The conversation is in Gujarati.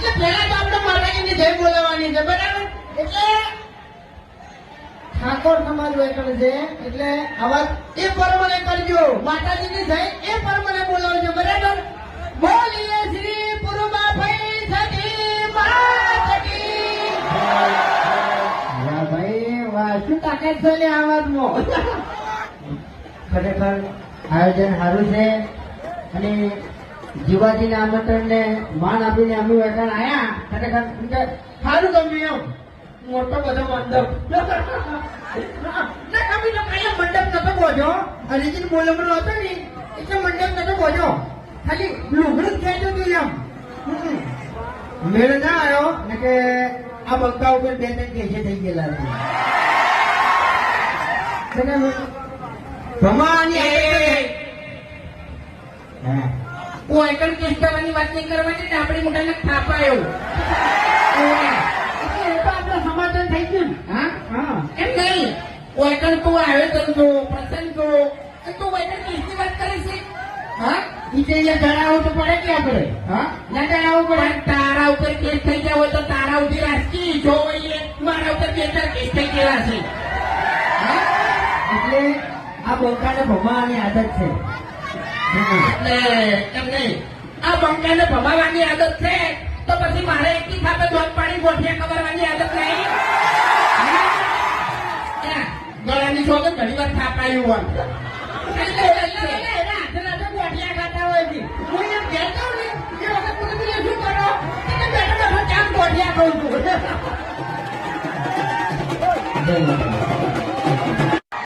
એટલે પહેલા તો આપણે માતાજીની જય બોલાવવાની છે, બરાબર? એટલે ઠાકોર સમાજ વેકણ છે, એટલે આવા એ પર્વને કરજો. માતાજીની જય એ પર્વને બોલાવજો, બરાબર? બોલીએ શ્રી પુરુમા ભાઈ સતી માતકી વાહ ભાઈ, વાહ. શું તાકાત છે ને આવાજમાં ખરેખર આયોજન સારું છે. અને જીવાજીના આમંત્રણને માન આપીને અમે વેકણ આયા. ખરેખર સારું ગમ્યું એમ. મોટો બધો મંડપ. અમે મંડપ નતો બોજો હરીજી બોલમણો હતો ને એટલે મંડપ નતો બોજો ખાલી લુગડું જ ખેંચો હતું એમ. મેળ ના આવ્યો ને કે આ બગતા ઉપર બે ત્રણ કેસે થઈ ગયેલા છે. ભમાની હા કોઈ કણ કેસ વાત નહીં કરવાની ને આપણે મોટાને થાપા એવું. સમાધાન થઈ ગયું હા? હા. એમ નહીં. કણ તું આયોજન જો પ્રસંગ જો તું કણ કેસની વાત કરે છે. હા? બીજે તો જણાવવું તો પડે કે આપણે? હા? ના જણાવવું પડે? તારા ઉપર કેસ થઈ ગયા હોય તો તારા ઊભી રાજકી જોઈએ મારા ઉપર બે ચાર કેસ થઈ ગયા છે. હા? એટલે આ બંકાને ભમવાની આદત છે. એટલે એમ આ બંકાને ભમાવાની આદત છે તો પછી મારે એકની થાપે દોધ પાણી ગોઠિયા ખબરવાની આદત નહીં? ગળાની શોધ ઘણી વાર થાપાયું હોય ગોઠિયા ખાતા હોય છે. હું એમ કહેતો ને, એ વખત મને શું કરો? બેઠો બેઠો ચામ ગોઠિયા ખાઉં છું.